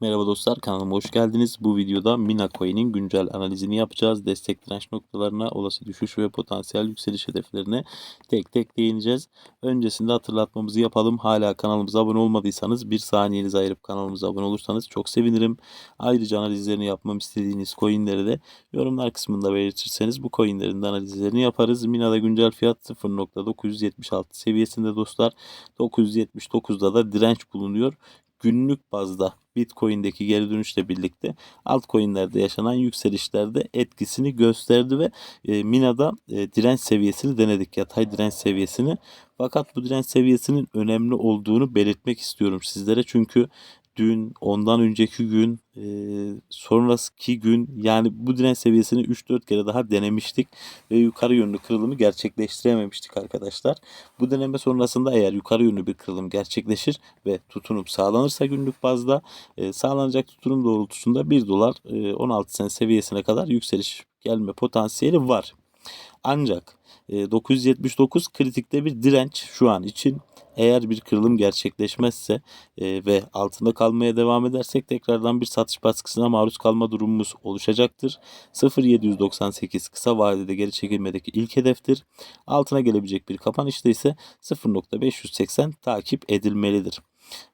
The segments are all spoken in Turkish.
Merhaba dostlar kanalıma hoş geldiniz. Bu videoda Mina Coin'in güncel analizini yapacağız. Destek direnç noktalarına, olası düşüş ve potansiyel yükseliş hedeflerine tek tek değineceğiz. Öncesinde hatırlatmamızı yapalım. Hala kanalımıza abone olmadıysanız bir saniyenizi ayırıp kanalımıza abone olursanız çok sevinirim. Ayrıca analizlerini yapmam istediğiniz coinleri de yorumlar kısmında belirtirseniz bu coinlerin de analizlerini yaparız. Mina'da güncel fiyat 0.976 seviyesinde dostlar. 979'da da direnç bulunuyor günlük bazda Bitcoin'deki geri dönüşle birlikte altcoin'lerde yaşanan yükselişlerde etkisini gösterdi ve e, Mina'da e, direnç seviyesini denedik. Yatay direnç seviyesini. Fakat bu direnç seviyesinin önemli olduğunu belirtmek istiyorum sizlere. Çünkü dün, ondan önceki gün, e, sonraki gün yani bu direnç seviyesini 3-4 kere daha denemiştik ve yukarı yönlü kırılımı gerçekleştirememiştik arkadaşlar. Bu deneme sonrasında eğer yukarı yönlü bir kırılım gerçekleşir ve tutunup sağlanırsa günlük bazda e, sağlanacak tutunum doğrultusunda 1 dolar e, 16 sen seviyesine kadar yükseliş gelme potansiyeli var. Ancak e, 979 kritikte bir direnç şu an için eğer bir kırılım gerçekleşmezse e, ve altında kalmaya devam edersek tekrardan bir satış baskısına maruz kalma durumumuz oluşacaktır. 0.798 kısa vadede geri çekilmedeki ilk hedeftir. Altına gelebilecek bir kapanışta ise 0.580 takip edilmelidir.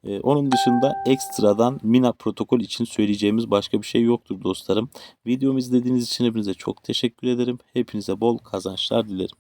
Ee, onun dışında ekstradan Mina protokol için söyleyeceğimiz başka bir şey yoktur dostlarım. Videomu izlediğiniz için hepinize çok teşekkür ederim. Hepinize bol kazançlar dilerim.